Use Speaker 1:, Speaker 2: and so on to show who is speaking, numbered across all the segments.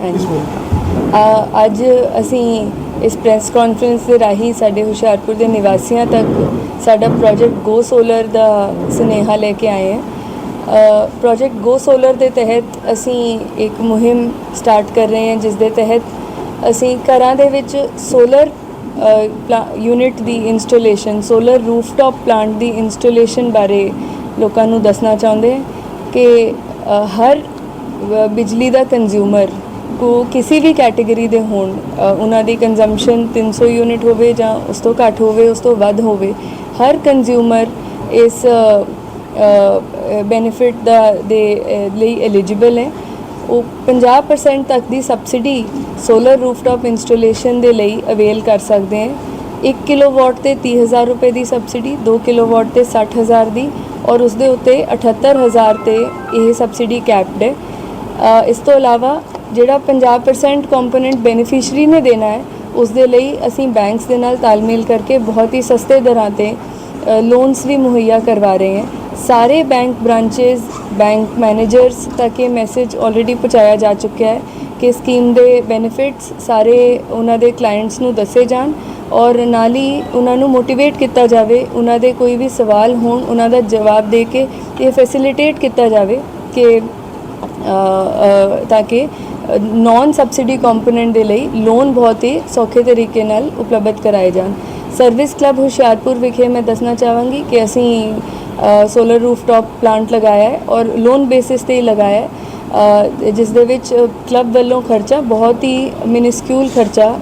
Speaker 1: ਹਾਂਜੀ। ਅੱਜ ਅਸੀਂ ਇਸ ਪ੍ਰੈਸ ਕਾਨਫਰੰਸ ਦੇ ਰਾਹੀਂ ਸਾਡੇ ਹੁਸ਼ਿਆਰਪੁਰ ਦੇ ਨਿਵਾਸੀਆਂ ਤੱਕ ਸਾਡਾ ਪ੍ਰੋਜੈਕਟ ਗੋ ਸੋਲਰ ਦਾ ਸੁਨੇਹਾ ਲੈ ਕੇ ਆਏ ਹਾਂ। ਪ੍ਰੋਜੈਕਟ ਗੋ ਸੋਲਰ ਦੇ ਤਹਿਤ ਅਸੀਂ ਇੱਕ ਮੁਹਿੰਮ ਸਟਾਰਟ ਕਰ ਰਹੇ ਹਾਂ ਜਿਸ ਦੇ ਤਹਿਤ ਅਸੀਂ ਘਰਾਂ ਦੇ ਵਿੱਚ ਸੋਲਰ ਯੂਨਿਟ ਦੀ ਇੰਸਟਾਲੇਸ਼ਨ ਸੋਲਰ ਰੂਫਟਾਪ ਪਲਾਂਟ ਦੀ ਇੰਸਟਾਲੇਸ਼ਨ ਬਾਰੇ ਲੋਕਾਂ ਨੂੰ ਦੱਸਣਾ ਚਾਹੁੰਦੇ ਕਿ ਹਰ ਬਿਜਲੀ ਦਾ ਕੰਜ਼ਿਊਮਰ ਕੋ ਕਿਸੇ ਵੀ ਕੈਟਾਗਰੀ ਦੇ ਹੋਣ ਉਹਨਾਂ ਦੀ ਕੰਜ਼ੰਪਸ਼ਨ 300 ਯੂਨਿਟ ਹੋਵੇ ਜਾਂ ਉਸ ਤੋਂ ਘੱਟ ਹੋਵੇ, ਉਸ ਤੋਂ ਵੱਧ ਹੋਵੇ, ਹਰ ਕੰਜ਼ਿਊਮਰ ਇਸ ਬੈਨੀਫਿਟ ਦਾ, ਦੇ ਲਈ ਐਲੀਜੀਬਲ ਹੈ। ਉਹ 50% ਤੱਕ ਦੀ ਸਬਸਿਡੀ ਸੋਲਰ ਰੂਫਟਾਪ ਇੰਸਟਾਲੇਸ਼ਨ ਦੇ ਲਈ ਅਵੇਲ ਕਰ ਸਕਦੇ ਹੈ। 1 ਕਿਲੋਵਾਟ ਤੇ 30000 ਰੁਪਏ ਦੀ ਸਬਸਿਡੀ 2 ਕਿਲੋਵਾਟ ਤੇ 60000 ਦੀ ਔਰ ਉਸ ਦੇ ਉੱਤੇ 78000 ਤੇ ਇਹ ਸਬਸਿਡੀ ਕੈਪਡ ਹੈ। ਇਸ ਤੋਂ ਇਲਾਵਾ ਜਿਹੜਾ 50% ਕੰਪੋਨੈਂਟ ਬੈਨੀਫੀਸ਼ੀਅਰੀ ਨੇ ਦੇਣਾ ਹੈ ਉਸ ਦੇ ਲਈ ਅਸੀਂ ਬੈਂਕਸ ਦੇ ਨਾਲ ਤਾਲਮੇਲ ਕਰਕੇ ਬਹੁਤ ਹੀ ਸਸਤੇ ਦਰਾਂ ਤੇ ਲੋਨਸ ਵੀ ਮੁਹੱਈਆ ਕਰਵਾ ਰਹੇ ਹਾਂ। ਸਾਰੇ ਬੈਂਕ ਬ੍ਰਾਂਚੇਸ ਬੈਂਕ ਮੈਨੇਜਰਸ ਤੱਕ ਇਹ ਮੈਸੇਜ ਆਲਰੇਡੀ ਪਹੁੰਚਾਇਆ ਜਾ ਚੁੱਕਿਆ ਹੈ ਕਿ ਸਕੀਮ ਦੇ ਬੈਨੀਫਿਟਸ ਸਾਰੇ ਉਹਨਾਂ ਦੇ ਕਲਾਇੰਟਸ ਨੂੰ ਦੱਸੇ ਜਾਣ ਔਰ ਨਾਲ ਹੀ ਉਹਨਾਂ ਨੂੰ ਮੋਟੀਵੇਟ ਕੀਤਾ ਜਾਵੇ, ਉਹਨਾਂ ਦੇ ਕੋਈ ਵੀ ਸਵਾਲ ਹੋਣ, ਉਹਨਾਂ ਦਾ ਜਵਾਬ ਦੇ ਕੇ ਇਹ ਫੈਸਿਲਿਟੇਟ ਕੀਤਾ ਜਾਵੇ ਕਿ ਤਾਂ ਕਿ ਨਾਨ ਸਬਸਿਡੀ ਕੰਪੋਨੈਂਟ ਦੇ ਲਈ ਲੋਨ ਬਹੁਤ ਹੀ ਸੌਖੇ ਤਰੀਕੇ ਨਾਲ ਉਪਲਬਧ ਕਰਾਏ ਜਾਣ। ਸਰਵਿਸ ਕਲੱਬ ਹੁਸ਼ਿਆਰਪੁਰ ਵਿਖੇ ਮੈਂ ਦੱਸਣਾ ਚਾਹਾਂਗੀ ਕਿ ਅਸੀਂ ਸੋਲਰ ਰੂਫਟਾਪ ਪਲਾਂਟ ਲਗਾਇਆ ਹੈ ਔਰ ਲੋਨ ਬੇਸਿਸ ਤੇ ਹੀ ਲਗਾਇਆ ਹੈ। ਜਿਸ ਦੇ ਵਿੱਚ ਕਲੱਬ ਵੱਲੋਂ ਖਰਚਾ ਬਹੁਤ ਹੀ ਮਿਨਿਸਕਿਊਲ ਖਰਚਾ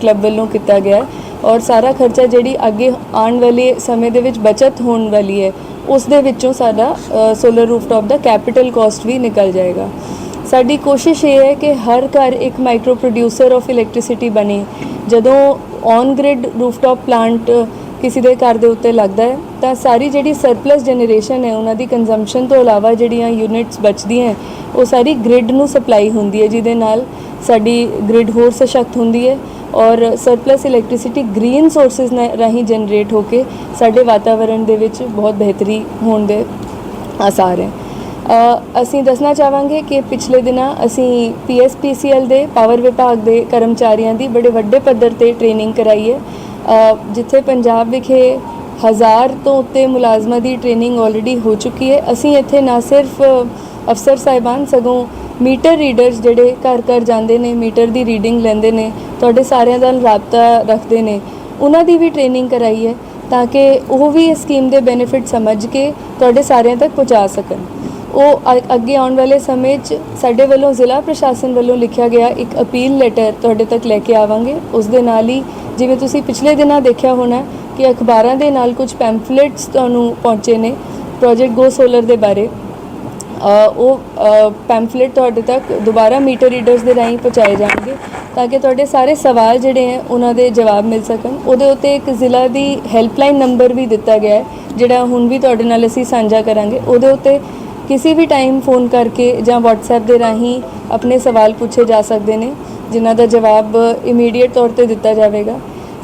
Speaker 1: ਕਲੱਬ ਵੱਲੋਂ ਕੀਤਾ ਗਿਆ ਹੈ ਔਰ ਸਾਰਾ ਖਰਚਾ ਜਿਹੜੀ ਅੱਗੇ ਆਉਣ ਵਾਲੇ ਸਮੇਂ ਦੇ ਵਿੱਚ ਬਚਤ ਹੋਣ ਵਾਲੀ ਹੈ, ਉਸ ਦੇ ਵਿੱਚੋਂ ਸਾਡਾ ਸੋਲਰ ਰੂਫਟਾਪ ਦਾ ਕੈਪੀਟਲ ਕਾਸਟ ਵੀ ਨਿਕਲ ਜਾਏਗਾ। ਸਾਡੀ ਕੋਸ਼ਿਸ਼ ਇਹ ਹੈ ਕਿ ਹਰ ਘਰ ਇੱਕ ਮਾਈਕਰੋ ਪ੍ਰੋਡਿਊਸਰ ਆਫ ਇਲੈਕਟ੍ਰਿਸਿਟੀ ਬਣੇ। ਜਦੋਂ ਔਨ ਗ੍ਰਿਡ ਰੂਫਟਾਪ ਪਲਾਂਟ ਕਿਸੇ ਦੇ ਘਰ ਦੇ ਉੱਤੇ ਲੱਗਦਾ ਹੈ, ਤਾਂ ਸਾਰੀ ਜਿਹੜੀ ਸਰਪਲਸ ਜਨਰੇਸ਼ਨ ਹੈ, ਉਹਨਾਂ ਦੀ ਕੰਜ਼ੰਪਸ਼ਨ ਤੋਂ ਇਲਾਵਾ ਜਿਹੜੀਆਂ ਯੂਨਿਟਸ ਬਚਦੀਆਂ ਉਹ ਸਾਰੀ ਗ੍ਰਿਡ ਨੂੰ ਸਪਲਾਈ ਹੁੰਦੀ ਹੈ, ਜਿਹਦੇ ਨਾਲ ਸਾਡੀ ਗ੍ਰਿਡ ਹੋਰ ਸਸ਼ਕਤ ਹੁੰਦੀ ਹੈ ਔਰ ਸਰਪਲਸ ਇਲੈਕਟ੍ਰਿਸਿਟੀ ਗ੍ਰੀਨ ਸੋਰਸਸ ਰਾਹੀਂ ਜਨਰੇਟ ਹੋ ਕੇ ਸਾਡੇ ਵਾਤਾਵਰਣ ਦੇ ਵਿੱਚ ਬਹੁਤ ਬਿਹਤਰੀ ਹੋਣ ਦੇ ਆਸਾਰ ਹੈ। ਅਸੀਂ ਦੱਸਣਾ ਚਾਹਾਂਗੇ ਕਿ ਪਿਛਲੇ ਦਿਨਾਂ ਅਸੀਂ ਪੀਐਸਪੀਸੀਐਲ ਦੇ ਪਾਵਰ ਵਿਭਾਗ ਦੇ ਕਰਮਚਾਰੀਆਂ ਦੀ ਬੜੇ ਵੱਡੇ ਪੱਧਰ ਤੇ ਟ੍ਰੇਨਿੰਗ ਕਰਾਈ ਹੈ। ਜਿੱਥੇ ਪੰਜਾਬ ਵਿਖੇ ਹਜ਼ਾਰ ਤੋਂ ਉੱਤੇ ਮੁਲਾਜ਼ਮਾਂ ਦੀ ਟ੍ਰੇਨਿੰਗ ਆਲਰੇਡੀ ਹੋ ਚੁੱਕੀ ਹੈ। ਅਸੀਂ ਇੱਥੇ ਨਾ ਸਿਰਫ ਅਫਸਰ ਸਾਹਿਬਾਨ, ਸਗੋਂ ਮੀਟਰ ਰੀਡਰਸ ਜਿਹੜੇ ਘਰ ਘਰ ਜਾਂਦੇ ਨੇ ਮੀਟਰ ਦੀ ਰੀਡਿੰਗ ਲੈਂਦੇ ਨੇ, ਤੁਹਾਡੇ ਸਾਰਿਆਂ ਨਾਲ ਰਾਬਤਾ ਰੱਖਦੇ ਨੇ। ਉਹਨਾਂ ਦੀ ਵੀ ਟ੍ਰੇਨਿੰਗ ਕਰਾਈ ਹੈ ਤਾਂ ਕਿ ਉਹ ਵੀ ਇਸ ਸਕੀਮ ਦੇ ਬੈਨੀਫਿਟ ਸਮਝ ਕੇ ਤੁਹਾਡੇ ਸਾਰਿਆਂ ਤੱਕ ਪਹੁੰਚਾ ਸਕਣ। ਉਹ ਅ- ਅੱਗੇ ਆਉਣ ਵਾਲੇ ਸਮੇਂ 'ਚ ਸਾਡੇ ਵੱਲੋਂ ਜ਼ਿਲ੍ਹਾ ਪ੍ਰਸ਼ਾਸਨ ਵੱਲੋਂ ਲਿਖਿਆ ਗਿਆ ਇੱਕ ਅਪੀਲ ਲੈਟਰ ਤੁਹਾਡੇ ਤੱਕ ਲੈ ਕੇ ਆਵਾਂਗੇ। ਉਸ ਦੇ ਨਾਲ ਹੀ ਜਿਵੇਂ ਤੁਸੀਂ ਪਿਛਲੇ ਦਿਨਾਂ ਦੇਖਿਆ ਹੋਣਾ ਕਿ ਅਖਬਾਰਾਂ ਦੇ ਨਾਲ ਕੁਝ ਪੈਂਫਲੇਟਸ ਤੁਹਾਨੂੰ ਪਹੁੰਚੇ ਨੇ ਪ੍ਰੋਜੈਕਟ ਗੋ ਸੋਲਰ ਦੇ ਬਾਰੇ। ਅ, ਉਹ ਪੈਂਫਲੇਟ ਤੁਹਾਡੇ ਤੱਕ ਦੁਬਾਰਾ ਮੀਟਰ ਰੀਡਰਸ ਦੇ ਰਾਹੀਂ ਪਹੁੰਚਾਏ ਜਾਣਗੇ ਤਾਂ ਕਿ ਤੁਹਾਡੇ ਸਾਰੇ ਸਵਾਲ ਜਿਹੜੇ ਹੈ ਉਹਨਾਂ ਦੇ ਜਵਾਬ ਮਿਲ ਸਕਣ। ਉਹਦੇ ਉੱਤੇ ਇੱਕ ਜ਼ਿਲ੍ਹਾ ਦੀ ਹੈਲਪਲਾਈਨ ਨੰਬਰ ਵੀ ਦਿੱਤਾ ਗਿਆ ਹੈ ਜਿਹੜਾ ਹੁਣ ਵੀ ਤੁਹਾਡੇ ਨਾਲ ਅਸੀਂ ਸਾਂਝਾ ਕਰਾਂਗੇ। ਉਹਦੇ ਉੱਤੇ ਕਿਸੇ ਵੀ ਟਾਈਮ ਫੋਨ ਕਰਕੇ ਜਾਂ WhatsApp ਦੇ ਰਾਹੀਂ ਆਪਣੇ ਸਵਾਲ ਪੁੱਛੇ ਜਾ ਸਕਦੇ ਨੇ, ਜਿਨ੍ਹਾਂ ਦਾ ਜਵਾਬ ਇਮੀਡੀਏਟ ਤੌਰ ਤੇ ਦਿੱਤਾ ਜਾਵੇਗਾ।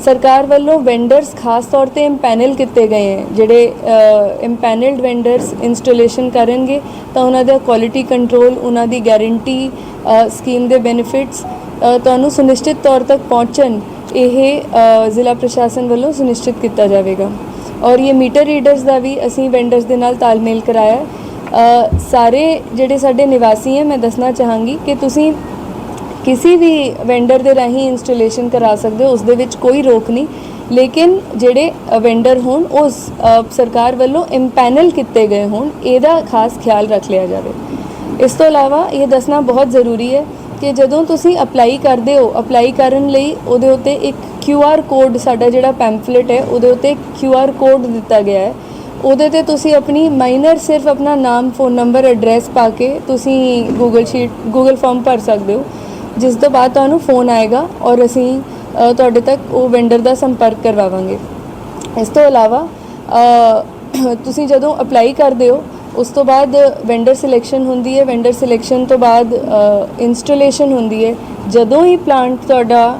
Speaker 1: ਸਰਕਾਰ ਵੱਲੋਂ ਵੈਂਡਰਸ ਖਾਸ ਤੌਰ ਤੇ ਇੰਪੈਨਲ ਕੀਤੇ ਗਏ ਹੈ, ਜਿਹੜੇ ਇੰਪੈਨਲਡ ਵੈਂਡਰਸ ਇੰਸਟਾਲੇਸ਼ਨ ਕਰਨਗੇ, ਤਾਂ ਉਹਨਾਂ ਦਾ ਕੁਆਲਿਟੀ ਕੰਟਰੋਲ ਉਹਨਾਂ ਦੀ ਗਾਰੰਟੀ ਸਕੀਮ ਦੇ ਬੈਨੀਫਿਟਸ ਤੁਹਾਨੂੰ ਸੁਨਿਸ਼ਚਿਤ ਤੌਰ ਤੱਕ ਪਹੁੰਚਣ ਇਹ ਜ਼ਿਲ੍ਹਾ ਪ੍ਰਸ਼ਾਸਨ ਵੱਲੋਂ ਸੁਨਿਸ਼ਚਿਤ ਕੀਤਾ ਜਾਵੇਗਾ। ਔਰ ਇਹ ਮੀਟਰ ਰੀਡਰਸ ਦਾ ਵੀ ਅਸੀਂ ਵੈਂਡਰਸ ਦੇ ਨਾਲ ਤਾਲਮੇਲ ਕਰਾਇਆ ਸਾਰੇ ਜਿਹੜੇ ਸਾਡੇ ਨਿਵਾਸੀ ਹੈ, ਮੈਂ ਦੱਸਣਾ ਚਾਹਾਂਗੀ ਕਿ ਤੁਸੀਂ ਕਿਸੇ ਵੀ ਵੈਂਡਰ ਦੇ ਰਾਹੀਂ ਇੰਸਟਾਲੇਸ਼ਨ ਕਰਾ ਸਕਦੇ ਹੋ, ਉਸ ਦੇ ਵਿੱਚ ਕੋਈ ਰੋਕ ਨਹੀਂ। ਲੇਕਿਨ ਜਿਹੜੇ ਵੈਂਡਰ ਹੋਣ, ਉਹ ਸਰਕਾਰ ਵੱਲੋਂ ਇੰਪੈਨਲ ਕੀਤੇ ਗਏ ਹੋਣ, ਇਹਦਾ ਖਾਸ ਖਿਆਲ ਰੱਖ ਲਿਆ ਜਾਵੇ। ਇਸ ਤੋਂ ਇਲਾਵਾ ਇਹ ਦੱਸਣਾ ਬਹੁਤ ਜ਼ਰੂਰੀ ਹੈ ਕਿ ਜਦੋਂ ਤੁਸੀਂ ਅਪਲਾਈ ਕਰਦੇ ਹੋ ਅਪਲਾਈ ਕਰਨ ਲਈ ਉਹਦੇ ਉੱਤੇ ਇੱਕ QR ਕੋਡ ਸਾਡਾ ਜਿਹੜਾ ਪੈਂਫਲੇਟ ਹੈ, ਉਹਦੇ ਉੱਤੇ QR ਕੋਡ ਦਿੱਤਾ ਗਿਆ ਹੈ। ਉਹਦੇ ਤੇ ਤੁਸੀਂ ਆਪਣੀ ਮਾਈਨਰ ਸਿਰਫ ਆਪਣਾ ਨਾਮ ਫੋਨ ਨੰਬਰ ਐਡਰੈਸ ਪਾ ਕੇ ਤੁਸੀਂ ਗੂਗਲ ਸ਼ੀਟ ਗੂਗਲ ਫਾਰਮ ਭਰ ਸਕਦੇ ਹੋ। ਜਿਸ ਤੋਂ ਬਾਅਦ ਤੁਹਾਨੂੰ ਫੋਨ ਆਏਗਾ ਔਰ ਅਸੀਂ ਤੁਹਾਡੇ ਤੱਕ ਉਹ ਵੈਂਡਰ ਦਾ ਸੰਪਰਕ ਕਰਵਾਵਾਂਗੇ। ਇਸ ਤੋਂ ਇਲਾਵਾ ਤੁਸੀਂ ਜਦੋਂ ਅਪਲਾਈ ਕਰਦੇ ਹੋ, ਉਸ ਤੋਂ ਬਾਅਦ ਵੈਂਡਰ ਸਿਲੈਕਸ਼ਨ ਹੁੰਦੀ ਹੈ। ਵੈਂਡਰ ਸਿਲੈਕਸ਼ਨ ਤੋਂ ਬਾਅਦ ਇੰਸਟਾਲੇਸ਼ਨ ਹੁੰਦੀ ਹੈ। ਜਦੋਂ ਹੀ ਪਲਾਂਟ ਤੁਹਾਡਾ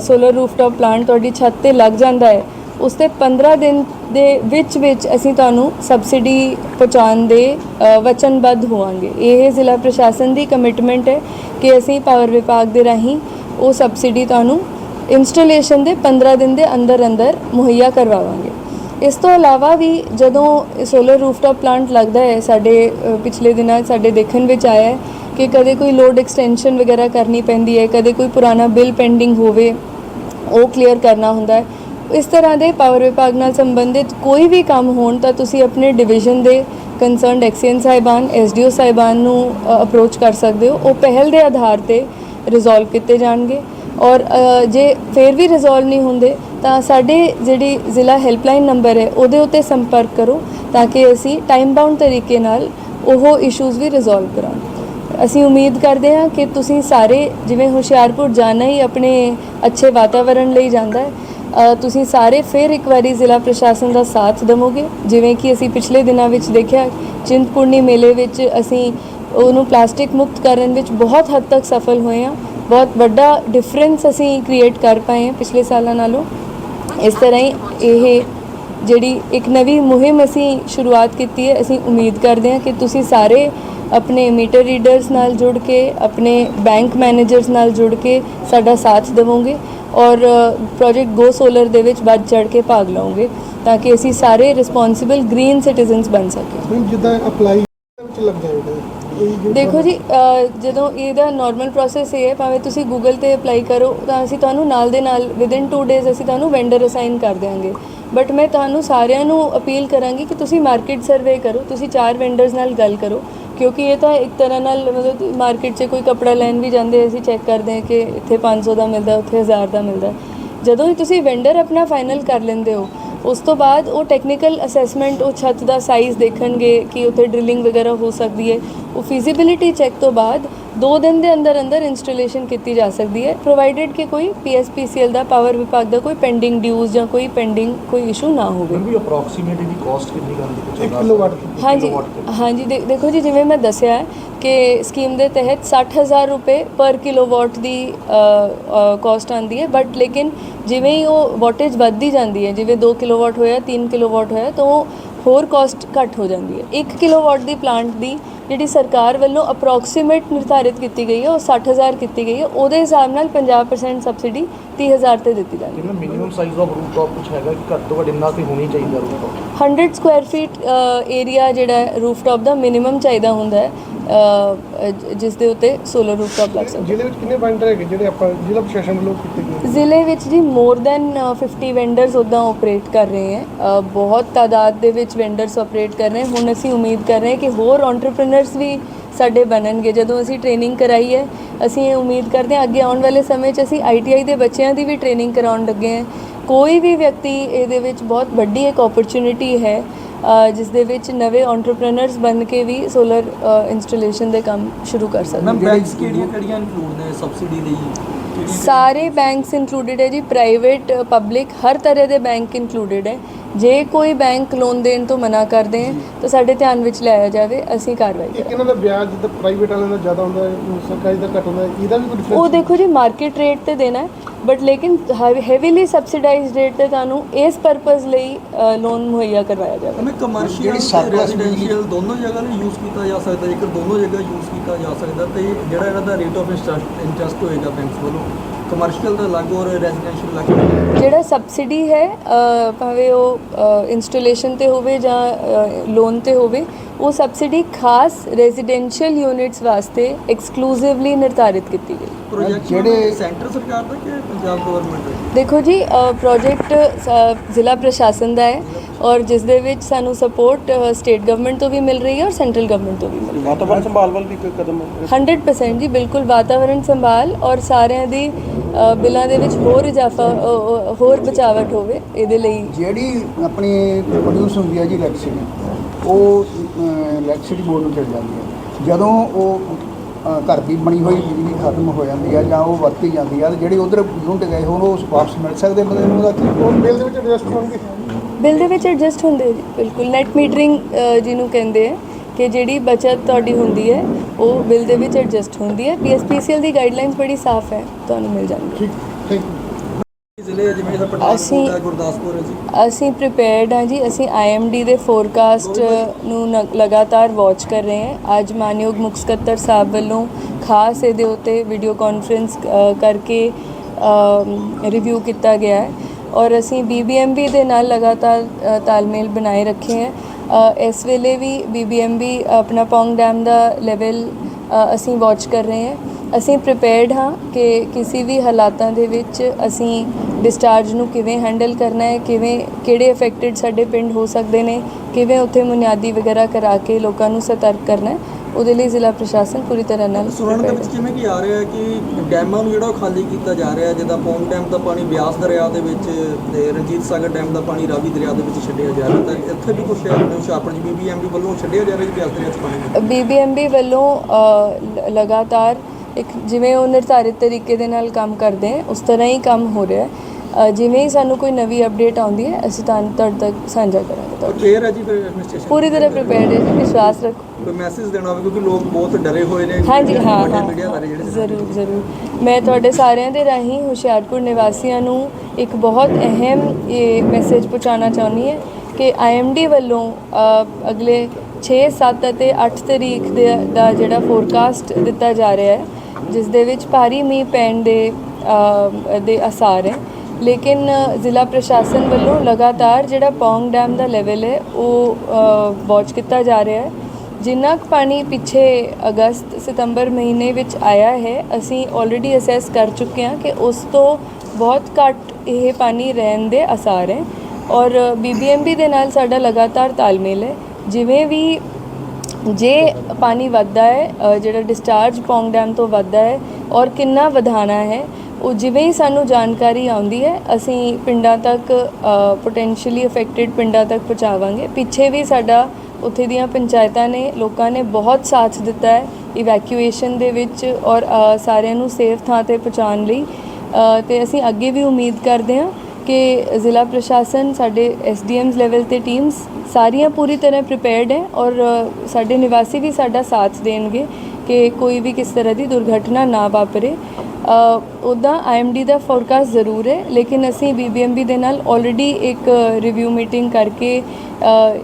Speaker 1: ਸੋਲਰ ਰੂਫਟਾਪ ਪਲਾਂਟ ਤੁਹਾਡੀ ਛੱਤ ਤੇ ਲੱਗ ਜਾਂਦਾ ਹੈ, ਉਸ ਤੇ 15 ਦਿਨ ਦੇ ਵਿੱਚ ਵਿੱਚ ਅਸੀਂ ਤੁਹਾਨੂੰ ਸਬਸਿਡੀ ਪਹੁੰਚਾਉਣ ਦੇ ਵਚਨਬੱਧ ਹੋਵਾਂਗੇ। ਇਹ ਜ਼ਿਲ੍ਹਾ ਪ੍ਰਸ਼ਾਸਨ ਦੀ ਕਮਿਟਮੈਂਟ ਹੈ ਕਿ ਅਸੀਂ ਪਾਵਰ ਵਿਭਾਗ ਦੇ ਰਾਹੀਂ ਉਹ ਸਬਸਿਡੀ ਤੁਹਾਨੂੰ ਇੰਸਟਾਲੇਸ਼ਨ ਦੇ 15 ਦਿਨ ਦੇ ਅੰਦਰ ਅੰਦਰ ਮੁਹੱਈਆ ਕਰਵਾਵਾਂਗੇ। ਇਸ ਤੋਂ ਇਲਾਵਾ ਵੀ ਜਦੋਂ ਸੋਲਰ ਰੂਫਟਾਪ ਪਲਾਂਟ ਲੱਗਦਾ ਹੈ, ਸਾਡੇ ਪਿਛਲੇ ਦਿਨਾਂ ਸਾਡੇ ਦੇਖਣ ਵਿੱਚ ਆਇਆ ਹੈ ਕਿ ਕਦੇ ਕੋਈ ਲੋਡ ਐਕਸਟੈਂਸ਼ਨ ਵਗੈਰਾ ਕਰਨੀ ਪੈਂਦੀ ਹੈ, ਕਦੇ ਕੋਈ ਪੁਰਾਣਾ ਬਿੱਲ ਪੈਂਡਿੰਗ ਹੋਵੇ, ਉਹ ਕਲੀਅਰ ਕਰਨਾ ਹੁੰਦਾ ਹੈ। ਇਸ ਤਰ੍ਹਾਂ ਦੇ ਪਾਵਰ ਵਿਭਾਗ ਨਾਲ ਸੰਬੰਧਿਤ ਕੋਈ ਵੀ ਕੰਮ ਹੋਣ ਤਾਂ ਤੁਸੀਂ ਆਪਣੇ ਡਿਵੀਜ਼ਨ ਦੇ ਕੰਸਰਨਡ ਐਕਸੀਅਨ ਸਾਹਿਬਾਨ ਐਸਡੀਓ ਸਾਹਿਬਾਨ ਨੂੰ ਅਪਰੋਚ ਕਰ ਸਕਦੇ ਹੋ। ਉਹ ਪਹਿਲ ਦੇ ਆਧਾਰ ਤੇ ਰਿਜ਼ੋਲਵ ਕੀਤੇ ਜਾਣਗੇ। ਔਰ ਜੇ ਫਿਰ ਵੀ ਰਿਜ਼ੋਲਵ ਨਹੀਂ ਹੁੰਦੇ, ਤਾਂ ਸਾਡੇ ਜਿਹੜੀ ਜ਼ਿਲ੍ਹਾ ਹੈਲਪਲਾਈਨ ਨੰਬਰ ਹੈ, ਉਹਦੇ ਉੱਤੇ ਸੰਪਰਕ ਕਰੋ ਤਾਂ ਕਿ ਅਸੀਂ ਟਾਈਮ ਬਾਉਂਡ ਤਰੀਕੇ ਨਾਲ ਉਹ ਇਸ਼ੂਜ਼ ਵੀ ਰਿਜ਼ੋਲਵ ਕਰਾਂ ਅਸੀਂ ਉਮੀਦ ਕਰਦੇ ਹਾਂ ਕਿ ਤੁਸੀਂ ਸਾਰੇ, ਜਿਵੇਂ ਹੁਸ਼ਿਆਰਪੁਰ ਜਾਣਾ ਹੀ ਆਪਣੇ ਅੱਛੇ ਵਾਤਾਵਰਣ ਲਈ ਜਾਂਦਾ ਹੈ ਤੁਸੀਂ ਸਾਰੇ ਫਿਰ ਇੱਕ ਵਾਰੀ ਜ਼ਿਲ੍ਹਾ ਪ੍ਰਸ਼ਾਸਨ ਦਾ ਸਾਥ ਦੇਵੋਗੇ। ਜਿਵੇਂ ਕਿ ਅਸੀਂ ਪਿਛਲੇ ਦਿਨਾਂ ਵਿੱਚ ਦੇਖਿਆ, ਚਿੰਤਪੁਰਨੀ ਮੇਲੇ ਵਿੱਚ ਅਸੀਂ ਉਹਨੂੰ ਪਲਾਸਟਿਕ ਮੁਕਤ ਕਰਨ ਵਿੱਚ ਬਹੁਤ ਹੱਦ ਤੱਕ ਸਫਲ ਹੋਏ ਹਾਂ। ਬਹੁਤ ਵੱਡਾ ਡਿਫਰੈਂਸ ਅਸੀਂ ਕ੍ਰੀਏਟ ਕਰ ਪਾਏ ਹਾਂ ਪਿਛਲੇ ਸਾਲਾਂ ਨਾਲੋਂ। ਇਸ ਤਰ੍ਹਾਂ ਹੀ ਇਹ ਜਿਹੜੀ ਇੱਕ ਨਵੀਂ ਮੁਹਿੰਮ ਅਸੀਂ ਸ਼ੁਰੂਆਤ ਕੀਤੀ ਹੈ ਅਸੀਂ ਉਮੀਦ ਕਰਦੇ ਹਾਂ ਕਿ ਤੁਸੀਂ ਸਾਰੇ ਆਪਣੇ ਮੀਟਰ ਰੀਡਰਸ ਨਾਲ ਜੁੜ ਕੇ ਆਪਣੇ ਬੈਂਕ ਮੈਨੇਜਰਸ ਨਾਲ ਜੁੜ ਕੇ ਸਾਡਾ ਸਾਥ ਦੇਵੋਗੇ ਔਰ ਪ੍ਰੋਜੈਕਟ ਗੋ ਸੋਲਰ ਦੇ ਵਿੱਚ ਵੱਧ ਚੜ ਕੇ ਭਾਗ ਲਓਗੇ ਤਾਂ ਕਿ ਅਸੀਂ ਸਾਰੇ ਰਿਸਪੌਂਸਿਬਲ ਗ੍ਰੀਨ ਸਿਟੀਜ਼ਨਸ ਬਣ ਸਕੀਏ।
Speaker 2: ਜਿੱਦਾਂ ਅਪਲਾਈ ਵਿੱਚ ਲੱਗ ਜਾਏਗਾ ਇਹ ਜਿਹੜਾ-
Speaker 1: ਦੇਖੋ ਜੀ ਜਦੋਂ ਇਹਦਾ ਨਾਰਮਲ ਪ੍ਰੋਸੈਸ ਇਹ ਹੈ ਭਾਵੇਂ ਤੁਸੀਂ ਗੂਗਲ ਤੇ ਅਪਲਾਈ ਕਰੋ ਤਾਂ ਅਸੀਂ ਤੁਹਾਨੂੰ ਨਾਲ ਦੇ ਨਾਲ ਵਿਦਿਨ 2 ਡੇਜ਼ ਅਸੀਂ ਤੁਹਾਨੂੰ ਵੈਂਡਰ ਅਸਾਈਨ ਕਰ ਦਿਆਂਗੇ। ਬਟ ਮੈਂ ਤੁਹਾਨੂੰ ਸਾਰਿਆਂ ਨੂੰ ਅਪੀਲ ਕਰਾਂਗੀ ਕਿ ਤੁਸੀਂ ਮਾਰਕੀਟ ਸਰਵੇ ਕਰੋ, ਤੁਸੀਂ ਚਾਰ ਵੈਂਡਰਸ ਨਾਲ ਗੱਲ ਕਰੋ, ਕਿਉਂਕਿ ਇਹ ਤਾਂ ਇੱਕ ਤਰ੍ਹਾਂ ਨਾਲ ਮਤਲਬ ਮਾਰਕੀਟ 'ਚ ਕੋਈ ਕੱਪੜਾ ਲੈਣ ਵੀ ਜਾਂਦੇ, ਅਸੀਂ ਚੈੱਕ ਕਰਦੇ ਹਾਂ ਕਿ ਇੱਥੇ 500 ਦਾ ਮਿਲਦਾ, ਉੱਥੇ 1000 ਦਾ ਮਿਲਦਾ। ਜਦੋਂ ਹੀ ਤੁਸੀਂ ਵੈਂਡਰ ਆਪਣਾ ਫਾਈਨਲ ਕਰ ਲੈਂਦੇ ਹੋ, ਉਸ ਤੋਂ ਬਾਅਦ ਉਹ ਟੈਕਨੀਕਲ ਅਸੈਸਮੈਂਟ ਉਹ ਛੱਤ ਦਾ ਸਾਈਜ਼ ਦੇਖਣਗੇ ਕਿ ਉੱਥੇ ਡ੍ਰਿਲਿੰਗ ਵਗੈਰਾ ਹੋ ਸਕਦੀ ਹੈ। ਉਹ ਫੀਜ਼ੀਬਿਲਿਟੀ ਚੈੱਕ ਤੋਂ ਬਾਅਦ 2 ਦਿਨ ਦੇ ਅੰਦਰ ਅੰਦਰ ਇੰਸਟਾਲੇਸ਼ਨ ਕੀਤੀ ਜਾ ਸਕਦੀ ਹੈ ਪ੍ਰੋਵਾਈਡਡ ਕਿ ਕੋਈ ਪੀਐਸਪੀਸੀਐਲ ਦਾ ਪਾਵਰ ਵਿਭਾਗ ਦਾ ਕੋਈ ਪੈਂਡਿੰਗ ਡਿਊਜ਼ ਜਾਂ ਕੋਈ ਪੈਂਡਿੰਗ ਕੋਈ ਇਸ਼ੂ ਨਾ ਹੋਵੇ
Speaker 3: ਵੀ ਅਪਰੋਕਸੀਮੇਟਲੀ ਦੀ ਕਾਸਟ ਕਿੰਨੀ
Speaker 2: ਇੱਕ
Speaker 3: ਅੰਦਾਜ਼ਾ?
Speaker 2: ਕਿਲੋਵਾਟ
Speaker 3: ਇੱਕ
Speaker 1: ਹਾਂਜੀ। ਹਾਂਜੀ ਦੇ- ਦੇਖੋ ਜੀ ਜਿਵੇਂ ਮੈਂ ਦੱਸਿਆ ਹੈ ਕਿ ਸਕੀਮ ਦੇ ਤਹਿਤ 60000 ਰੁਪਏ ਪਰ ਕਿਲੋਵਾਟ ਦੀ ਕਾਸਟ ਆਉਂਦੀ ਹੈ ਬਟ ਲੇਕਿਨ ਜਿਵੇਂ ਹੀ ਉਹ ਵਾਟੇਜ ਵੱਧਦੀ ਜਾਂਦੀ ਹੈ ਜਿਵੇਂ 2 ਕਿਲੋਵਾਟ ਹੋਇਆ 3 ਕਿਲੋਵਾਟ ਹੋਇਆ ਤਾਂ ਉਹ ਹੋਰ ਕਾਸਟ ਘੱਟ ਹੋ ਜਾਂਦੀ ਹੈ। 1 ਕਿਲੋਵਾਟ ਦੀ ਪਲਾਂਟ ਦੀ ਜਿਹੜੀ ਸਰਕਾਰ ਵੱਲੋਂ ਅਪਰੋਕਸੀਮੇਟ ਨਿਰਧਾਰਿਤ ਕੀਤੀ ਗਈ ਹੈ ਉਹ 60000 ਕੀਤੀ ਗਈ ਹੈ। ਉਹਦੇ ਹਿਸਾਬ ਨਾਲ 50% ਸਬਸਿਡੀ 30000 ਤੇ ਦਿੱਤੀ ਜਾਂਦੀ ਹੈ।
Speaker 3: Minimum size of rooftop ਕੁਝ ਹੈਗਾ ਕਿ ਘੱਟ ਤੋਂ ਘੱਟ ਇੰਨਾ ਤੇ ਹੋਣੀ ਚਾਹੀਦੀ roof top
Speaker 1: 100 square feet area ਜਿਹੜਾ ਰੂਫਟਾਪ ਦਾ ਮਿਨੀਮਮ ਚਾਹੀਦਾ ਹੁੰਦਾ ਹੈ। ਜਿਸ ਦੇ ਉੱਤੇ ਸੋਲਰ ਰੂਫਟਾਪ ਲੱਗ ਸਕਦਾ।
Speaker 2: ਜ਼ਿਲ੍ਹੇ ਵਿੱਚ ਕਿੰਨੇ ਵੈਂਡਰ ਹੈਗੇ ਜਿਹੜੇ ਆਪਾਂ ਜ਼ਿਲ੍ਹਾ ਪ੍ਰਸ਼ਾਸਨ ਵੱਲੋਂ ਕੀਤੇ ਗਏ?
Speaker 1: ਜ਼ਿਲ੍ਹੇ ਵਿੱਚ ਜੀ ਮੋਰ ਦੈਨ 50 ਵੈਂਡਰਸ ਉਦਾਂ ਆਪਰੇਟ ਕਰ ਰਹੇ ਹੈ। ਬਹੁਤ ਤਾਦਾਦ ਦੇ ਵਿੱਚ ਵੈਂਡਰਸ ਆਪਰੇਟ ਕਰ ਰਹੇ ਹੁਣ ਅਸੀਂ ਉਮੀਦ ਕਰ ਰਹੇ ਕਿ ਹੋਰ ਐਂਟਰਪ੍ਰੀਨਰਸ ਵੀ ਸਾਡੇ ਬਣਨਗੇ। ਜਦੋਂ ਅਸੀਂ ਟ੍ਰੇਨਿੰਗ ਕਰਾਈ ਹੈ ਅਸੀਂ ਇਹ ਉਮੀਦ ਕਰਦੇ ਹਾਂ ਅੱਗੇ ਆਉਣ ਵਾਲੇ ਸਮੇਂ 'ਚ ਅਸੀਂ ਆਈਟੀਆਈ ਦੇ ਬੱਚਿਆਂ ਦੀ ਵੀ ਟ੍ਰੇਨਿੰਗ ਕਰਾਉਣ ਲੱਗੇ ਹਾਂ। ਕੋਈ ਵੀ ਵਿਅਕਤੀ ਇਹਦੇ ਵਿੱਚ ਬਹੁਤ ਵੱਡੀ ਇੱਕ ਓਪਰਚ्युनिटी ਹੈ। ਜਿਸ ਦੇ ਵਿੱਚ ਨਵੇਂ ਐਂਟਰਪ੍ਰੀਨਰਸ ਬਣ ਕੇ ਵੀ ਸੋਲਰ ਇੰਸਟਾਲੇਸ਼ਨ ਦੇ ਕੰਮ ਸ਼ੁਰੂ ਕਰ ਸਕਦੇ
Speaker 4: ਮੈਮ ਬੈਂਕਸ ਕਿਹੜੀਆਂ ਕਿਹੜੀਆਂ ਇਨਕਲੂਡ ਨੇ ਸਬਸਿਡੀ ਲਈ?
Speaker 1: ਸਾਰੇ ਬੈਂਕਸ ਇਨਕਲੂਡਡ ਹੈ ਜੀ ਪ੍ਰਾਈਵੇਟ ਪਬਲਿਕ ਹਰ ਤਰ੍ਹਾਂ ਦੇ ਬੈਂਕ ਇਨਕਲੂਡਡ ਹੈ। ਜੇ ਕੋਈ ਬੈਂਕ ਲੋਨ ਦੇਣ ਤੋਂ ਮਨਾ ਕਰਦੇ ਹੈ ਤਾਂ ਸਾਡੇ ਧਿਆਨ ਵਿੱਚ ਲਿਆਇਆ ਜਾਵੇ ਅਸੀਂ ਕਾਰਵਾਈ ਕਰਾਂਗੇ
Speaker 2: ਇਹਨਾਂ ਦਾ ਵਿਆਜ ਜਿੱਦਾਂ ਪ੍ਰਾਈਵੇਟ ਵਾਲਿਆਂ ਦਾ ਜ਼ਿਆਦਾ ਹੁੰਦਾ ਹੈ ਸਰਕਾਰੀ ਦਾ ਘੱਟ ਹੁੰਦਾ ਹੈ ਇਹਦਾ ਵੀ ਕੋਈ
Speaker 1: ਉਹ ਦੇਖੋ ਜੀ ਮਾਰਕੀਟ ਰੇਟ ਤੇ ਦੇਣਾ ਹੈ। ਬਟ ਲੇਕਿਨ ਹੈਵੀਲੀ ਸਬਸਿਡਾਈਜ਼ਡ ਰੇਟ ਤੇ ਤੁਹਾਨੂੰ ਇਸ ਪਰਪਸ ਲਈ ਲੋਨ ਮੁਹੱਈਆ ਕਰਵਾਇਆ ਜਾਵੇ
Speaker 4: ਮੈਮ ਕਮਰਸ਼ੀਅਲ ਤੇ ਰੈਜ਼ੀਡੈਂਸ਼ੀਅਲ ਦੋਨੋਂ ਜਗ੍ਹਾ ਨੂੰ ਯੂਜ਼ ਕੀਤਾ ਜਾ ਸਕਦਾ ਜੇਕਰ ਦੋਨੋਂ ਜਗ੍ਹਾ ਯੂਜ਼ ਕੀਤਾ ਜਾ ਸਕਦਾ ਤੇ ਜਿਹੜਾ ਇਹਨਾਂ ਦਾ ਰੇਟ ਆਫ ਇੰਟਰਸਟ ਹੋਏਗਾ ਬੈਂਕਸ ਵੱਲੋਂ ਕਮਰਸ਼ੀਅਲ ਦਾ ਅਲੱਗ ਔਰ ਰੈਜ਼ੀਡੈਂਸ਼ੀਅਲ ਅਲੱਗ
Speaker 1: ਜਿਹੜਾ ਸਬਸਿਡੀ ਹੈ ਭਾਵੇਂ ਉਹ ਇੰਸਟਾਲੇਸ਼ਨ ਤੇ ਹੋਵੇ ਜਾਂ ਲੋਨ ਤੇ ਹੋਵੇ ਉਹ ਸਬਸਿਡੀ ਖਾਸ ਰੈਜ਼ੀਡੈਂਸ਼ੀਅਲ ਯੂਨਿਟਸ ਵਾਸਤੇ ਐਕਸਕਲੂਸਿਵਲੀ ਨਿਰਧਾਰਿਤ ਕੀਤੀ ਗਈ।
Speaker 4: ਪ੍ਰੋਜੈਕਟ
Speaker 5: ਜਿਹੜੇ-
Speaker 4: ਸੈਂਟਰ ਸਰਕਾਰ ਦਾ ਕਿ ਪੰਜਾਬ ਗਵਰਨਮੈਂਟ ਦਾ?
Speaker 1: ਦੇਖੋ ਜੀ ਪ੍ਰੋਜੈਕਟ ਜ਼ਿਲ੍ਹਾ ਪ੍ਰਸ਼ਾਸਨ ਦਾ ਹੈ ਔਰ ਜਿਸ ਦੇ ਵਿੱਚ ਸਾਨੂੰ ਸਪੋਰਟ ਸਟੇਟ ਗਵਰਨਮੈਂਟ ਤੋਂ ਵੀ ਮਿਲ ਰਹੀ ਹੈ ਔਰ ਸੈਂਟਰਲ ਗਵਰਨਮੈਂਟ ਤੋਂ ਵੀ ਮਿਲ ਰਹੀ
Speaker 2: ਵਾਤਾਵਰਣ ਸੰਭਾਲ ਵੱਲ ਵੀ ਕੋਈ ਕਦਮ
Speaker 1: ਹੈ? 100% ਜੀ ਬਿਲਕੁਲ ਵਾਤਾਵਰਣ ਸੰਭਾਲ ਔਰ ਸਾਰਿਆਂ ਦੀ ਬਿੱਲਾਂ ਦੇ ਵਿੱਚ ਹੋਰ ਇਜ਼ਾਫਾ ਹੋਰ ਬਚਾਵਟ ਹੋਵੇ ਇਹਦੇ ਲਈ
Speaker 5: ਜਿਹੜੀ ਆਪਣੀ ਪ੍ਰੋਡਿਊਸ ਹੁੰਦੀ ਹੈ ਜੀ ਇਲੈਕਟ੍ਰਿਸਿਟੀ ਉਹ ਇਲੈਕਟ੍ਰਿਸਿਟੀ ਬੋਰਡ ਨੂੰ ਚਲ ਜਾਂਦੀ ਹੈ। ਜਦੋਂ ਉਹ ਘਰ ਦੀ ਬਣੀ ਹੋਈ ਬਿਜਲੀ ਖਤਮ ਹੋ ਜਾਂਦੀ ਹੈ ਜਾਂ ਉਹ ਵਰਤੀ ਜਾਂਦੀ ਹੈ ਤੇ ਜਿਹੜੇ ਉਧਰ ਯੂਨਿਟ ਗਏ ਹੋਣ ਉਹ ਵਾਪਸ ਮਿਲ ਸਕਦੇ ਮਤਲਬ ਉਹਦਾ ਕੀ
Speaker 2: ਉਹ ਬਿੱਲ ਦੇ ਵਿੱਚ ਐਡਜਸਟ ਹੋਣਗੇ
Speaker 1: ਬਿੱਲ ਦੇ ਵਿੱਚ ਐਡਜਸਟ ਹੁੰਦੇ ਜੀ ਬਿਲਕੁਲ। ਨੈਟ ਮੀਟਰਿੰਗ ਜਿਹਨੂੰ ਕਹਿੰਦੇ ਆ ਕਿ ਜਿਹੜੀ ਬਚਤ ਤੁਹਾਡੀ ਹੁੰਦੀ ਹੈ ਉਹ ਬਿੱਲ ਦੇ ਵਿੱਚ ਐਡਜਸਟ ਹੁੰਦੀ ਹੈ। ਪੀਐਸਪੀਸੀਐਲ ਦੀ ਗਾਈਡਲਾਈਨਸ ਬੜੀ ਸਾਫ਼ ਹੈ ਤੁਹਾਨੂੰ ਮਿਲ ਜਾਣਗੀ
Speaker 2: ਠੀਕ ਥੈਂਕ ਯੂ
Speaker 4: ਜ਼ਿਲ੍ਹੇ ਜਿਵੇਂ
Speaker 1: ਅਸੀਂ-
Speaker 4: ਗੁਰਦਾਸਪੁਰ ਹੈ ਜੀ।
Speaker 1: ਅਸੀਂ ਪ੍ਰਿਪੇਅਰਡ ਹਾਂ ਜੀ ਅਸੀਂ ਆਈਐਮਡੀ ਦੇ ਫੋਰਕਾਸਟ ਨੂੰ ਨ- ਲਗਾਤਾਰ ਵਾਚ ਕਰ ਰਹੇ ਹਾਂ। ਅੱਜ ਮਾਨਯੋਗ ਮੁੱਖ ਸਕੱਤਰ ਸਾਹਿਬ ਵੱਲੋਂ ਖਾਸ ਇਹਦੇ ਉੱਤੇ ਵੀਡੀਓ ਕਾਨਫਰੰਸ ਅ, ਕਰਕੇ ਰਿਵਿਊ ਕੀਤਾ ਗਿਆ ਹੈ। ਔਰ ਅਸੀਂ ਬੀਬੀਐਮਬੀ ਦੇ ਨਾਲ ਲਗਾਤਾਰ ਅ, ਤਾਲਮੇਲ ਬਣਾਏ ਰੱਖੇ ਹੈ। ਅ, ਇਸ ਵੇਲੇ ਵੀ ਬੀਬੀਐਮਬੀ ਆਪਣਾ ਪੌਂਗ ਡੈਮ ਦਾ ਲੈਵਲ ਅਸੀਂ ਵਾਚ ਕਰ ਰਹੇ ਹਾਂ। ਅਸੀਂ ਪ੍ਰਿਪੇਅਰਡ ਹਾਂ ਕਿ ਕਿਸੇ ਵੀ ਹਾਲਾਤਾਂ ਦੇ ਵਿੱਚ ਅਸੀਂ ਡਿਸਚਾਰਜ ਨੂੰ ਕਿਵੇਂ ਹੈਂਡਲ ਕਰਨਾ ਹੈ ਕਿਵੇਂ ਕਿਹੜੇ ਅਫੈਕਟਡ ਸਾਡੇ ਪਿੰਡ ਹੋ ਸਕਦੇ ਨੇ ਕਿਵੇਂ ਉੱਥੇ ਬੁਨਿਆਦੀ ਵਗੈਰਾ ਕਰਾ ਕੇ ਲੋਕਾਂ ਨੂੰ ਸਤਰਕ ਕਰਨਾ ਹੈ ਉਹਦੇ ਲਈ ਜ਼ਿਲ੍ਹਾ ਪ੍ਰਸ਼ਾਸਨ ਪੂਰੀ ਤਰ੍ਹਾਂ ਨਾਲ
Speaker 4: ਸੁਣਨ ਦੇ ਵਿੱਚ। ਕਿਵੇਂ ਕੀ ਆ ਰਿਹਾ ਹੈ ਕਿ ਡੈਮਾਂ ਨੂੰ ਜਿਹੜਾ ਉਹ ਖਾਲੀ ਕੀਤਾ ਜਾ ਰਿਹਾ ਹੈ ਜਿੱਦਾਂ ਪੌਂਗ ਡੈਮ ਦਾ ਪਾਣੀ ਬਿਆਸ ਦਰਿਆ ਦੇ ਵਿੱਚ ਤੇ ਰਣਜੀਤ ਸਾਗਰ ਡੈਮ ਦਾ ਪਾਣੀ ਰਾਵੀ ਦਰਿਆ ਦੇ ਵਿੱਚ ਛੱਡਿਆ ਜਾ ਰਿਹਾ ਤਾਂ ਇੱਥੇ ਵੀ ਕੁਝ ਹੁਸ਼ਿਆਰਪੁਰ ਜੀ ਬੀਬੀਐਮਬੀ ਵੱਲੋਂ ਛੱਡਿਆ ਜਾ ਰਿਹਾ ਜੀ ਬਿਆਸ ਦਰਿਆ 'ਚ ਪਾਣੀ
Speaker 1: ਬੀਬੀਐਮਬੀ ਵੱਲੋਂ ਲਗਾਤਾਰ ਇੱਕ ਜਿਵੇਂ ਉਹ ਨਿਰਧਾਰਿਤ ਤਰੀਕੇ ਦੇ ਨਾਲ ਕੰਮ ਕਰਦੇ ਹੈ ਉਸ ਤਰ੍ਹਾਂ ਹੀ ਕੰਮ ਹੋ ਰਿਹਾ ਹੈ। ਜਿਵੇਂ ਹੀ ਸਾਨੂੰ ਕੋਈ ਨਵੀਂ ਅਪਡੇਟ ਆਉਂਦੀ ਹੈ ਅਸੀਂ ਤੁਹਾਨੂੰ ਤੁਹਾਡੇ ਤੱਕ ਸਾਂਝਾ ਕਰਾਂਗੇ
Speaker 4: ਕਲੀਅਰ ਹੈ ਜੀ ਫਿਰ ਐਡਮਿਨਿਸਟ੍ਰੇਸ਼ਨ
Speaker 1: ਪੂਰੀ ਤਰ੍ਹਾਂ ਪ੍ਰਿਪੇਅਰਡ ਹੈ ਵਿਸ਼ਵਾਸ ਰੱਖੋ।
Speaker 4: ਕੋਈ ਮੈਸੇਜ ਦੇਣਾ ਹੋਵੇ ਕਿਉਂਕਿ ਲੋਕ ਬਹੁਤ ਡਰੇ ਹੋਏ ਨੇ
Speaker 1: ਹਾਂਜੀ ਹਾਂ ਹਾਂ। ਜ਼ਰੂਰ ਜ਼ਰੂਰ। ਮੈਂ ਤੁਹਾਡੇ ਸਾਰਿਆਂ ਦੇ ਰਾਹੀਂ ਹੁਸ਼ਿਆਰਪੁਰ ਨਿਵਾਸੀਆਂ ਨੂੰ ਇੱਕ ਬਹੁਤ ਅਹਿਮ ਇਹ ਮੈਸੇਜ ਪਹੁੰਚਾਉਣਾ ਚਾਹੁੰਦੀ ਹਾਂ ਕਿ ਆਈਐਮਡੀ ਵੱਲੋਂ ਅਗਲੇ 6 7 ਅਤੇ 8 ਤਰੀਕ ਦੇ ਦਾ ਜਿਹੜਾ ਫੋਰਕਾਸਟ ਦਿੱਤਾ ਜਾ ਰਿਹਾ ਹੈ ਜਿਸ ਦੇ ਵਿੱਚ ਭਾਰੀ ਮੀਂਹ ਪੈਣ ਦੇ ਦੇ ਅਸਾਰ ਹੈ। ਲੇਕਿਨ ਜ਼ਿਲ੍ਹਾ ਪ੍ਰਸ਼ਾਸਨ ਵੱਲੋਂ ਲਗਾਤਾਰ ਜਿਹੜਾ ਪੌਂਗ ਡੈਮ ਦਾ ਲੈਵਲ ਹੈ, ਉਹ ਵਾਚ ਕੀਤਾ ਜਾ ਰਿਹਾ ਹੈ। ਜਿੰਨਾ ਕੁ ਪਾਣੀ ਪਿੱਛੇ ਅਗਸਤ, ਸਤੰਬਰ ਮਹੀਨੇ ਵਿੱਚ ਆਇਆ ਹੈ, ਅਸੀਂ ਆਲਰੇਡੀ ਅਸੈਸ ਕਰ ਚੁੱਕੇ ਹਾਂ ਕਿ ਉਸ ਤੋਂ ਬਹੁਤ ਘੱਟ ਇਹ ਪਾਣੀ ਰਹਿਣ ਦੇ ਅਸਾਰ ਹੈ। ਔਰ ਬੀਬੀਐਮਬੀ ਦੇ ਨਾਲ ਸਾਡਾ ਲਗਾਤਾਰ ਤਾਲਮੇਲ ਹੈ। ਜਿਵੇਂ ਵੀ ਜੇ ਪਾਣੀ ਵੱਧਦਾ ਹੈ ਜਿਹੜਾ ਡਿਸਚਾਰਜ ਪੌਂਗ ਡੈਮ ਤੋਂ ਵੱਧਦਾ ਹੈ ਔਰ ਕਿੰਨਾ ਵਧਾਣਾ ਹੈ ਉਹ ਜਿਵੇਂ ਹੀ ਸਾਨੂੰ ਜਾਣਕਾਰੀ ਆਉਂਦੀ ਹੈ ਅਸੀਂ ਪਿੰਡਾਂ ਤੱਕ ਪੋਟੈਂਸ਼ੀਅਲੀ ਅਫੈਕਟਡ ਪਿੰਡਾਂ ਤੱਕ ਪਹੁੰਚਾਵਾਂਗੇ। ਪਿੱਛੇ ਵੀ ਸਾਡਾ ਉੱਥੇ ਦੀਆਂ ਪੰਚਾਇਤਾਂ ਨੇ ਲੋਕਾਂ ਨੇ ਬਹੁਤ ਸਾਥ ਦਿੱਤਾ ਹੈ ਇਵੈਕੂਏਸ਼ਨ ਦੇ ਵਿੱਚ ਔਰ ਸਾਰਿਆਂ ਨੂੰ ਸੇਫ ਥਾਂ ਤੇ ਪਹੁੰਚਾਉਣ ਲਈ। ਅ, ਤੇ ਅਸੀਂ ਅੱਗੇ ਵੀ ਉਮੀਦ ਕਰਦੇ ਹਾਂ ਕਿ ਜ਼ਿਲ੍ਹਾ ਪ੍ਰਸ਼ਾਸਨ ਸਾਡੇ ਐਸਡੀਐਮਸ ਲੈਵਲ ਤੇ ਟੀਮਸ ਸਾਰੀਆਂ ਪੂਰੀ ਤਰ੍ਹਾਂ ਪ੍ਰਿਪੇਅਰਡ ਹੈ ਔਰ ਸਾਡੇ ਨਿਵਾਸੀ ਵੀ ਸਾਡਾ ਸਾਥ ਦੇਣਗੇ ਕਿ ਕੋਈ ਵੀ ਕਿਸ ਤਰ੍ਹਾਂ ਦੀ ਦੁਰਘਟਨਾ ਨਾ ਵਾਪਰੇ। ਉੱਦਾਂ ਆਈਐਮਡੀ ਦਾ ਫੋਰਕਾਸਟ ਜ਼ਰੂਰ ਹੈ ਲੇਕਿਨ ਅਸੀਂ ਬੀਬੀਐਮਬੀ ਦੇ ਨਾਲ ਆਲਰੇਡੀ ਇੱਕ ਰਿਵਿਊ ਮੀਟਿੰਗ ਕਰਕੇ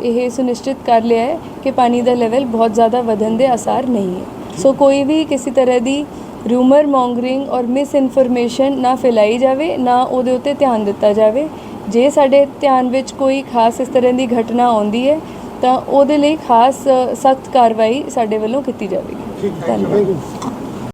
Speaker 1: ਇਹ ਸੁਨਿਸ਼ਚਿਤ ਕਰ ਲਿਆ ਹੈ ਕਿ ਪਾਣੀ ਦਾ ਲੈਵਲ ਬਹੁਤ ਜ਼ਿਆਦਾ ਵਧਣ ਦੇ ਅਸਾਰ ਨਹੀਂ ਹੈ। ਸੋ ਕੋਈ ਵੀ ਕਿਸੇ ਤਰ੍ਹਾਂ ਦੀ ਰੂਮਰ ਮੌਂਗਰਿੰਗ ਔਰ ਮਿਸ ਇਨਫੋਰਮੇਸ਼ਨ ਨਾ ਫੈਲਾਈ ਜਾਵੇ ਨਾ ਉਹਦੇ ਉੱਤੇ ਧਿਆਨ ਦਿੱਤਾ ਜਾਵੇ। ਜੇ ਸਾਡੇ ਧਿਆਨ ਵਿੱਚ ਕੋਈ ਖਾਸ ਇਸ ਤਰ੍ਹਾਂ ਦੀ ਘਟਨਾ ਆਉਂਦੀ ਹੈ ਤਾਂ ਉਹਦੇ ਲਈ ਖਾਸ ਸਖਤ ਕਾਰਵਾਈ ਸਾਡੇ ਵੱਲੋਂ ਕੀਤੀ ਜਾਵੇਗੀ।
Speaker 2: ਯੂ